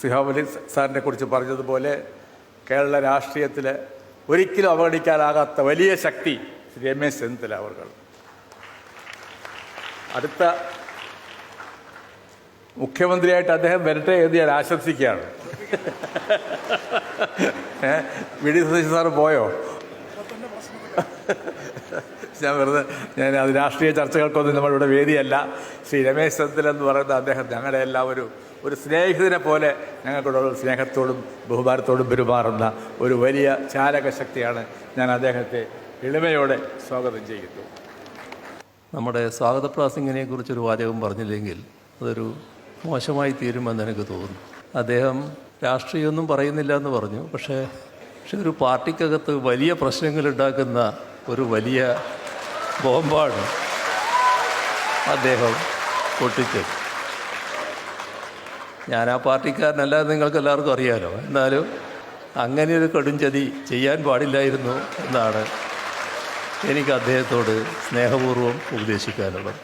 സിഹാബലി സാറിനെ കുറിച്ച് പറഞ്ഞതുപോലെ കേരള രാഷ്ട്രീയത്തിൽ ഒരിക്കലും അവഗണിക്കാനാകാത്ത വലിയ ശക്തി ശ്രീ രമേശ് ചെന്നിത്തല അവർ അടുത്ത മുഖ്യമന്ത്രിയായിട്ട് അദ്ദേഹം വരട്ടെ എന്ന് ഞാൻ ആശംസിക്കുകയാണ്. വി ഡി സതീശൻ സാറ് പോയോ? ഞാൻ വെറുതെ ഞാൻ അത് രാഷ്ട്രീയ ചർച്ചകൾക്കൊന്നും നമ്മളിവിടെ വേദിയല്ല. ശ്രീ രമേശ് ചെന്നിത്തല എന്ന് പറയുന്ന അദ്ദേഹം ഞങ്ങളുടെ എല്ലാം ഒരു ഒരു സ്നേഹിതനെ പോലെ ഞങ്ങൾക്കുള്ള സ്നേഹത്തോടും ബഹുമാനത്തോടും പെരുമാറുന്ന ഒരു വലിയ ചാലക ശക്തിയാണ് ഞാൻ അദ്ദേഹത്തെ എളിമയോടെ സ്വാഗതം ചെയ്യുന്നു. നമ്മുടെ സ്വാഗത പ്രാസിംഗിനെ കുറിച്ചൊരു വാചകം പറഞ്ഞില്ലെങ്കിൽ അതൊരു മോശമായി തീരുമെന്ന് എനിക്ക് തോന്നുന്നു. അദ്ദേഹം രാഷ്ട്രീയമൊന്നും പറയുന്നില്ല എന്ന് പറഞ്ഞു പക്ഷേ പക്ഷെ ഒരു പാർട്ടിക്കകത്ത് വലിയ പ്രശ്നങ്ങൾ ഉണ്ടാക്കുന്ന ഒരു വലിയ ബോംബാണ് അദ്ദേഹം പൊട്ടിച്ചത്. ഞാൻ ആ പാർട്ടിക്കാരനല്ല നിങ്ങൾക്ക് എല്ലാവർക്കും അറിയാലോ. എന്നാലും അങ്ങനെ ഒരു കടുംചതി ചെയ്യാൻ പാടില്ലായിരുന്നു എന്നാണ് എനിക്ക് അദ്ദേഹത്തോട് സ്നേഹപൂർവം ഉപദേശിക്കാനുള്ളത്.